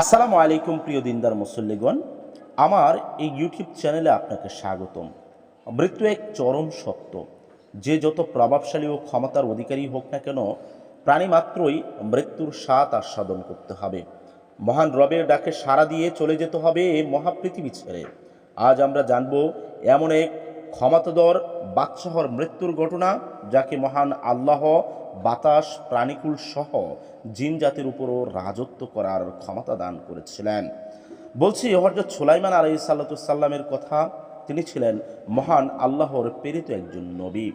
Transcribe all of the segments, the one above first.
আসসালামু আলাইকুম প্রিয় দিনদার মুসল্লিগণ, আমার এই ইউটিউব চ্যানেলে আপনাকে স্বাগতম। মৃত্যু এক চরম সত্য, যে যত প্রভাবশালী ও ক্ষমতার অধিকারী হোক না কেন, প্রাণী মাত্রই মৃত্যুর স্বাদ আস্বাদন করতে হবে। মহান রবের ডাকে সাড়া দিয়ে চলে যেতে হবে এই মহাপৃথিবী ছেড়ে। আজ আমরা জানব এমন এক ক্ষমতাধর বাদশাহর মৃত্যুর ঘটনা, যাকে মহান আল্লাহ বাতাস প্রাণীকুল সহ জিন জাতির উপরও রাজত্ব করার ক্ষমতা দান করেছিলেন। বলছি হজরত সুলাইমান আলাই সাল্লাতুসাল্লামের কথা, তিনি ছিলেন মহান আল্লাহর প্রেরিত একজন নবী।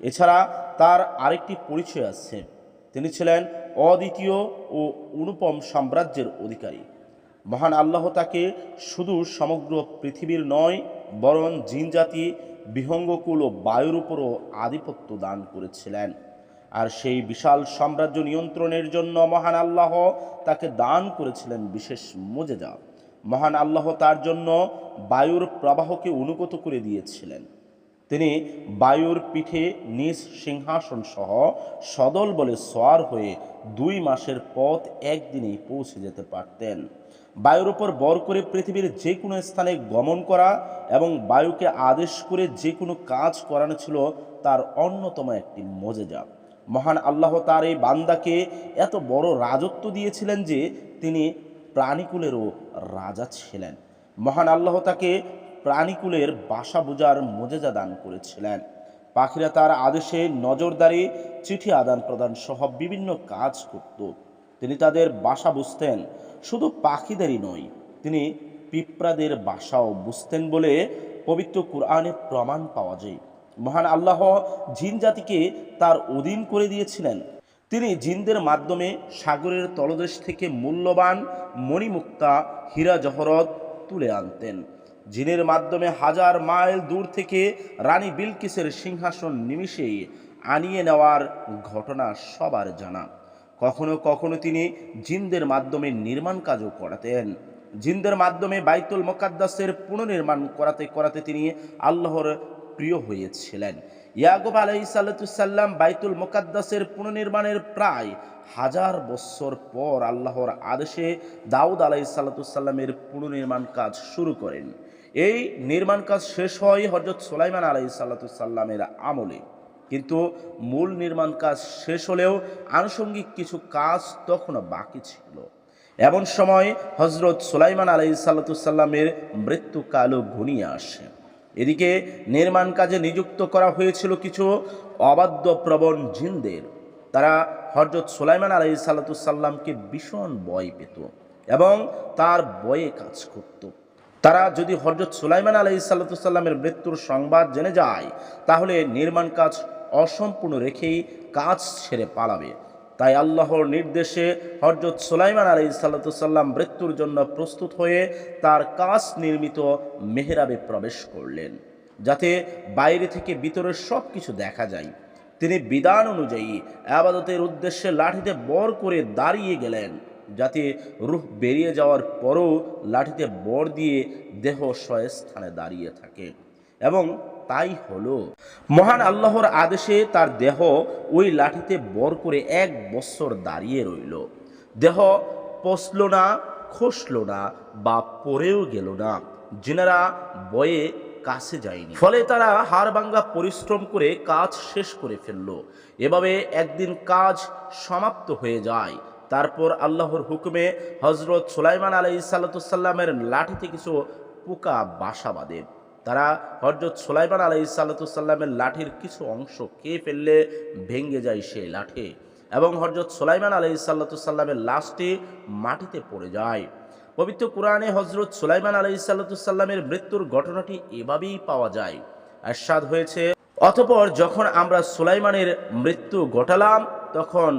এছাড়া তার আরেকটি পরিচয় আছে। তিনি ছিলেন অদ্বিতীয় ও অনুপম সাম্রাজ্যের অধিকারী। মহান আল্লাহ তাকে শুধু সমগ্র পৃথিবীর নয়, বরং জিনজাতি বিহঙ্গকুল ও বায়ুর উপরও আধিপত্য দান করেছিলেন। আর সেই বিশাল সাম্রাজ্য নিয়ন্ত্রণের জন্য মহান আল্লাহ তাকে দান করেছিলেন বিশেষ মজেদা মহান আল্লাহ তার জন্য বায়ুর প্রবাহকে অনুগত করে দিয়েছিলেন। তিনি বায়ুর পিঠে নিজ সিংহাসন সহ সদল বলে সোয়ার হয়ে দুই মাসের পথ একদিনেই পৌঁছে যেতে পারতেন। বায়ুর ওপর বর করে পৃথিবীর যে কোনো স্থানে গমন করা এবং বায়ুকে আদেশ করে যে কোনো কাজ করানো ছিল তার অন্যতম একটি মজেজা। মহান আল্লাহ তার এই বান্দাকে এত বড় রাজত্ব দিয়েছিলেন যে তিনি প্রাণীকুলেরও রাজা ছিলেন। মহান আল্লাহ তাকে প্রাণীকুলের বাসা বোঝার মজেজা দান করেছিলেন। পাখিরা তার আদেশে নজরদারি, চিঠি আদান প্রদান সহ বিভিন্ন কাজ করত। তিনি তাদের বাসা বুঝতেন, শুধু পাখিদেরই নয়, তিনি পিঁপড়াদের বাসাও বুঝতেন বলে পবিত্র কোরআনে প্রমাণ পাওয়া যায়। মহান আল্লাহ জিন জাতিকে তার অধীন করে দিয়েছিলেন। তিনি জিনদের মাধ্যমে সাগরের তলদেশ থেকে মূল্যবান মণিমুক্তা, হীরা জহরত তুলে আনতেন। জিনের মাধ্যমে হাজার মাইল দূর থেকে রানী বিলকিসের সিংহাসন নিমিষেই আনিয়ে নেওয়ার ঘটনা সবার জানা। কখনো কখনো তিনি জিনদের মাধ্যমে নির্মাণ কাজও করাতেন। জিনদের মাধ্যমে বাইতুল মোকাদ্দাসের পুনর্নির্মাণ করাতে করাতে তিনি আল্লাহর প্রিয় হয়েছিলেন। ইয়াকুব আলাই সাল্লাম বাইতুল মোকাদ্দাসের পুনর্নির্মাণের প্রায় হাজার বছর পর আল্লাহর আদেশে দাউদ আলাই সাল্লাতুসাল্লামের পুনর্নির্মাণ কাজ শুরু করেন। এই নির্মাণ কাজ শেষ হয় হজরত সোলাইমান আলাই সাল্লাতুসাল্লামের আমলে। কিন্তু মূল নির্মাণ কাজ শেষ হলেও আনুষঙ্গিক কিছু কাজ তখনও বাকি ছিল। এমন সময় হজরত সুলাইমান আলাই সাল্লাতুসাল্লামের মৃত্যুকালও ঘনিয়ে আসে। এদিকে নির্মাণ কাজে নিযুক্ত করা হয়েছিল কিছু অবাধ্য প্রবণ জিনদের। তারা হজরত সুলাইমান আলাই সাল্লাতুসাল্লামকে ভীষণ ভয় পেত এবং তার বয়ে কাজ করত। তারা যদি হজরত সুলাইমান আলাই সাল্লাতুসাল্লামের মৃত্যুর সংবাদ জেনে যায়, তাহলে নির্মাণ কাজ অসম্পূর্ণ রেখেই কাজ ছেড়ে পালাবে। তাই আল্লাহর নির্দেশে হজরত সুলাইমান আলী সাল্লাতুসাল্লাম মৃত্যুর জন্য প্রস্তুত হয়ে তার কাজ নির্মিত মেহরাবে প্রবেশ করলেন, যাতে বাইরে থেকে ভিতরের সব কিছু দেখা যায়। তিনি বিধান অনুযায়ী আবাদতের উদ্দেশ্যে লাঠিতে বর করে দাঁড়িয়ে গেলেন। যাতে রুহ বেরিয়ে যাওয়ার পরও লাঠিতে বর দিয়ে দেহ স্থানে দাঁড়িয়ে থাকে। এবং তাই হলো। মহান আল্লাহর আদেশে তার দেহ ওই লাঠিতে বর করে এক বছর দাঁড়িয়ে রইল। দেহ পচল না, খসল না বা পড়েও গেল না। জিনারা বয়ে কাছে যায়নি। ফলে তারা হাড়ভাঙ্গা পরিশ্রম করে কাজ শেষ করে ফেলল। এভাবে একদিন কাজ সমাপ্ত হয়ে যায়। তারপর আল্লাহর হুকুমে হজরত সুলাইমান আলাই সাল্লাতুসাল্লামের লাঠিতে কিছু পোকা বাসা বাঁধে। তারা হজরত সোলাইমান আলাই সাল্লাতুসাল্লামের লাঠির কিছু অংশ খেয়ে ফেললে ভেঙে যায় সেই লাঠি এবং হজরত সোলাইমান আলাই সাল্লাতুসাল্লামের লাশটি মাটিতে পড়ে যায়। পবিত্র কোরআনে হজরত সোলাইমান আলাই সাল্লাতুসাল্লামের মৃত্যুর ঘটনাটি এভাবেই পাওয়া যায়। আস্বাদ হয়েছে, অতপর যখন আমরা সোলাইমানের মৃত্যু ঘটালাম, তখন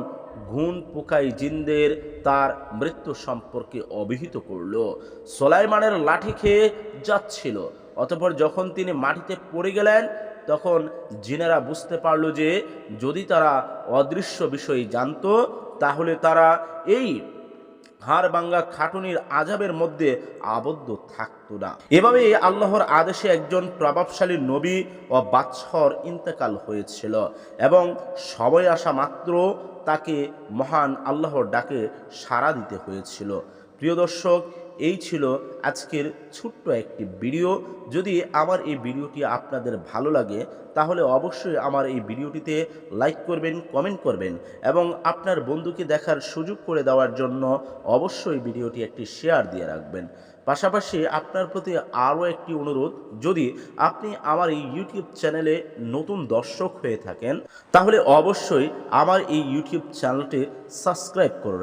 ঘুণ পোকাই জিনদের তার মৃত্যু সম্পর্কে অভিহিত করল। সোলাইমানের লাঠি খেয়ে যাচ্ছিল। অতপর যখন তিনি মাটিতে পড়ে গেলেন, তখন জিনেরা বুঝতে পারল যে যদি তারা অদৃশ্য বিষয় জানত, তাহলে তারা এই হাড় বাঙ্গা খাটুনির আজাবের মধ্যে আবদ্ধ থাকত না। এভাবে আল্লাহর আদেশে একজন প্রভাবশালী নবী ও বাচ্ছর ইন্তেকাল হয়েছিল এবং সময় আসা মাত্র তাকে মহান আল্লাহর ডাকে সাড়া দিতে হয়েছিল। প্রিয় দর্শক এই ছিল আজকের ছোট্ট একটি ভিডিও। যদি আমার এই ভিডিওটি আপনাদের ভালো লাগে, তাহলে অবশ্যই আমার এই ভিডিওটিতে লাইক করবেন, কমেন্ট করবেন এবং আপনার বন্ধুকে দেখার সুযোগ করে দেওয়ার জন্য অবশ্যই ভিডিওটি একটি শেয়ার দিয়ে রাখবেন। পাশাপাশি আপনার প্রতি আরও একটি অনুরোধ, যদি আপনি আমার এই ইউটিউব চ্যানেলে নতুন দর্শক হয়ে থাকেন, তাহলে অবশ্যই আমার এই ইউটিউব চ্যানেলটি সাবস্ক্রাইব করুন